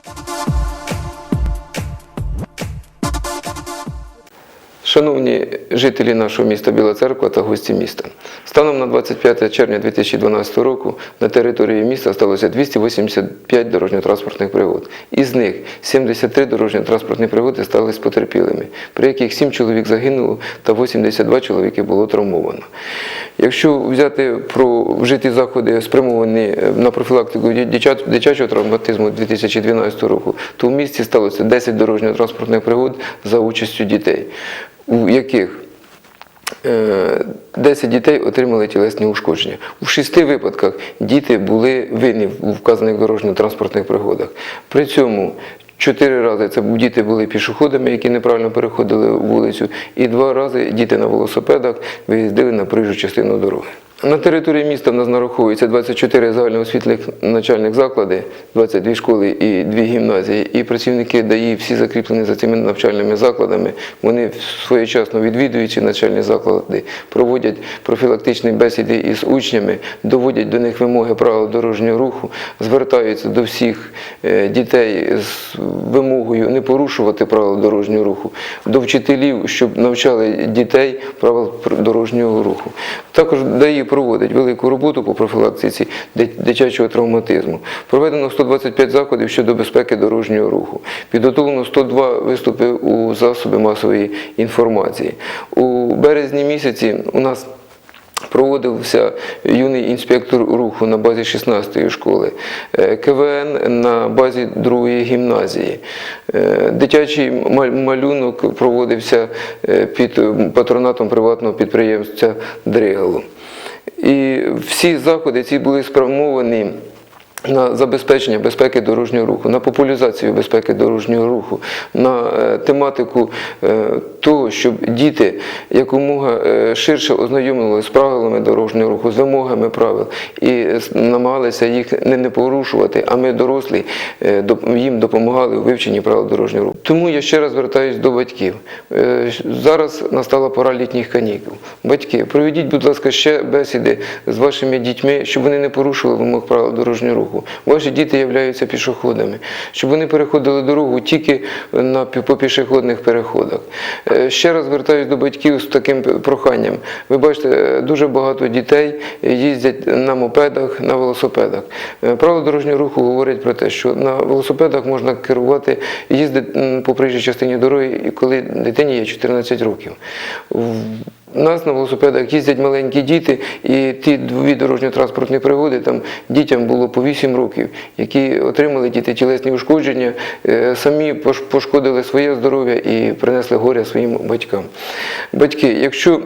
Bye. Шановні жителі нашого міста Біла Церква та гості міста, станом на 25 червня 2012 року на території міста сталося 285 дорожньо-транспортних пригод. Із них 73 дорожньо-транспортні пригоди стали потерпілими, при яких 7 чоловік загинуло та 82 чоловіки було травмовано. Якщо взяти про вжиті заходи, спрямовані на профілактику дитячого травматизму 2012 року, то в місті сталося 10 дорожньо-транспортних пригод за участю дітей, у яких е, 10 дітей отримали тілесні ушкодження. У шести випадках діти були винні у вказаних дорожньо-транспортних пригодах. При цьому Чотири рази це діти були пішоходами, які неправильно переходили вулицю, і два рази діти на велосипедах виїздили на проїжджу частину дороги. На території міста в нас нараховується 24 загальноосвітних навчальних заклади, 22 школи і 2 гімназії. І працівники ДАІ всі закріплені за цими навчальними закладами. Вони своєчасно відвідують ці заклади, проводять профілактичні бесіди із учнями, доводять до них вимоги правил дорожнього руху, звертаються до всіх е, дітей з вимогою не порушувати правила дорожнього руху, до вчителів, щоб навчали дітей правил дорожнього руху. Також ДАІ проводить велику роботу по профілактиці дитячого травматизму. Проведено 125 заходів щодо безпеки дорожнього руху. Підготовлено 102 виступи у засоби масової інформації. У березні місяці у нас Проводився юний інспектор руху на базі 16-ї школи, е, КВН на базі 2-ї гімназії. Е, Дитячий малюнок проводився е, під патронатом приватного підприємця Дригало. І всі заходи ці були спрямовані на забезпечення безпеки дорожнього руху, на популяризацію безпеки дорожнього руху, на тематику того, щоб діти якомога е, ширше ознайомилися з правилами дорожнього руху, з вимогами правил і намагалися їх не, порушувати, а ми, дорослі, е, їм допомагали у вивченні правил дорожнього руху. Тому я ще раз звертаюся до батьків. Е, Зараз настала пора літніх канікул. Батьки, проведіть, будь ласка, ще бесіди з вашими дітьми, щоб вони не порушили вимог правил дорожнього руху. Ваші діти являються пішоходами, щоб вони переходили дорогу тільки на по пішохідних переходах. Е, Ще раз звертаюся до батьків з таким проханням. Ви бачите, е, дуже багато дітей їздять на мопедах, на велосипедах. Правило дорожнього руху говорять про те, що на велосипедах можна керувати, їздити по проїжджій частині дороги, коли дитині є 14 років. У нас на велосипедах їздять маленькі діти, і ті дві дорожньо-транспортні пригоди там дітям було по 8 років, які отримали діти тілесні ушкодження, е, самі пош- пошкодили своє здоров'я і принесли горя своїм батькам. Батьки, якщо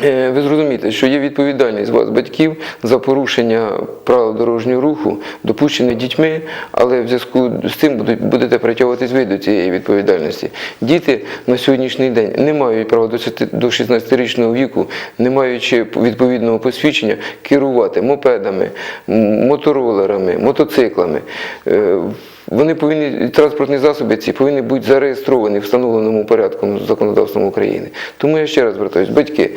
Ви зрозумієте, що є відповідальність вас, батьків, за порушення правил дорожнього руху, допущене дітьми, але в зв'язку з цим будете притягуватись ви до цієї відповідальності. Діти на сьогоднішній день не мають права до 16-річного віку, не маючи відповідного посвідчення, керувати мопедами, моторолерами, мотоциклами. Е, вони повинні транспортні засоби ці повинні бути зареєстровані встановленому порядком законодавством України. Тому я ще раз звертаюсь, батьки,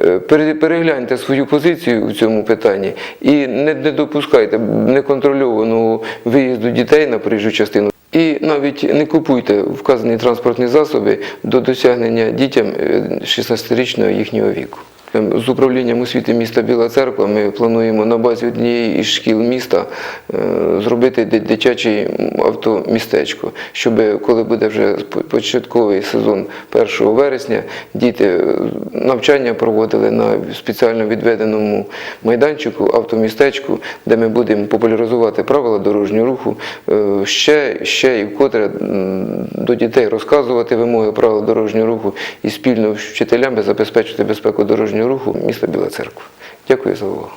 е, перегляньте свою позицію у цьому питанні і не, не допускайте неконтрольованого виїзду дітей на проїжджу частину. І навіть не купуйте вказані транспортні засоби до досягнення дітям е, 16-річного їхнього віку. Ем, З управлінням освіти міста Біла Церква ми плануємо на базі однієї із шкіл міста е, зробити дитяче автомістечко, щоб коли буде вже початковий сезон 1 вересня, діти е, навчання проводили на спеціально відведеному майданчику, автомістечку, де ми будемо популяризувати правила дорожнього руху, е, ще, ще і вкотре до дітей розказувати вимоги правил дорожнього руху і спільно з вчителями забезпечити безпеку дорожнього руху міста Біла Церква. Дякую за увагу.